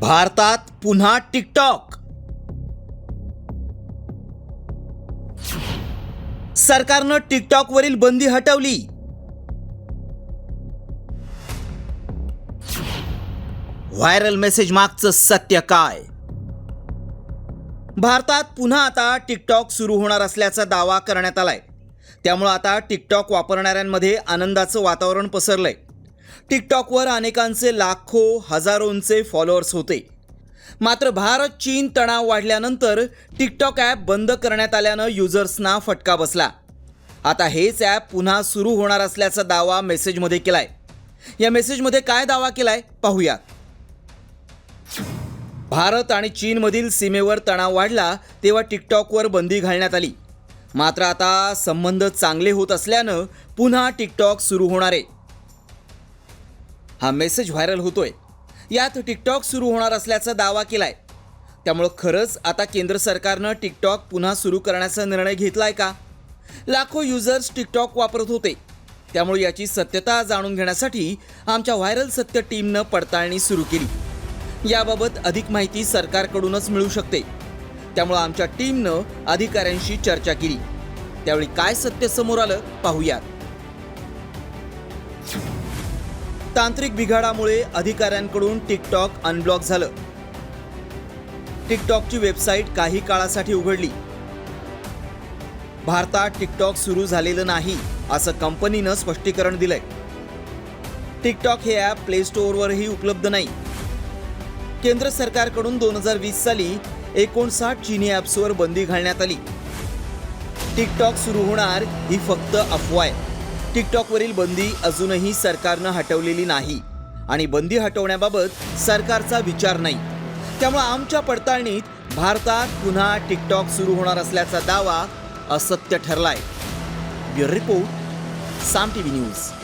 भारतात पुन्हा टिकटॉक. सरकारनं टिकटॉकवरील बंदी हटवली. व्हायरल मेसेज मागचं सत्य काय? भारतात पुन्हा आता टिकटॉक सुरू होणार असल्याचा दावा करण्यात आलाय. त्यामुळं आता टिकटॉक वापरणाऱ्यांमध्ये आनंदाचं वातावरण पसरलंय. टिकटॉकवर अनेकांचे लाखो हजारोंचे फॉलोअर्स होते. मात्र भारत चीन तणाव वाढल्यानंतर टिकटॉक ॲप बंद करण्यात आल्यानं युजर्सना फटका बसला. आता हेच ॲप पुन्हा सुरू होणार असल्याचा दावा मेसेजमध्ये केलाय. या मेसेजमध्ये काय दावा केलाय? पाहूया. भारत आणि चीनमधील सीमेवर तणाव वाढला तेव्हा टिकटॉकवर बंदी घालण्यात आली. मात्र आता संबंध चांगले होत असल्यानं पुन्हा टिकटॉक सुरू होणार आहे. हा मेसेज व्हायरल होतोय. यात टिकटॉक सुरू होणार असल्याचा दावा केलाय. त्यामुळं खरंच आता केंद्र सरकारनं टिकटॉक पुन्हा सुरू करण्याचा निर्णय घेतलाय का? लाखो युजर्स टिकटॉक वापरत होते. त्यामुळे याची सत्यता जाणून घेण्यासाठी आमच्या व्हायरल सत्य टीमनं पडताळणी सुरू केली. याबाबत अधिक माहिती सरकारकडूनच मिळू शकते. त्यामुळं आमच्या टीमनं अधिकाऱ्यांशी चर्चा केली. त्यावेळी काय सत्य समोर आलं पाहूयात. तांत्रिक बिघाडामुळे अधिकाऱ्यांकडून टिकटॉक अनब्लॉक झालं. टिकटॉकची वेबसाईट काही काळासाठी उघडली. भारतात टिकटॉक सुरू झालेलं नाही असं कंपनीनं स्पष्टीकरण दिलंय. टिकटॉक हे ॲप प्ले स्टोअरवरही उपलब्ध नाही. केंद्र सरकारकडून दोन हजार वीस साली एकोणसाठ चीनी ॲप्सवर बंदी घालण्यात आली. टिकटॉक सुरू होणार ही फक्त अफवा आहे. टिकटॉकवरील बंदी अजूनही सरकारनं हटवलेली नाही आणि बंदी हटवण्याबाबत सरकारचा विचार नाही. त्यामुळे आमच्या पडताळणीत भारतात पुन्हा टिकटॉक सुरू होणार असल्याचा दावा असत्य ठरलाय. Bureau report Saam T V news.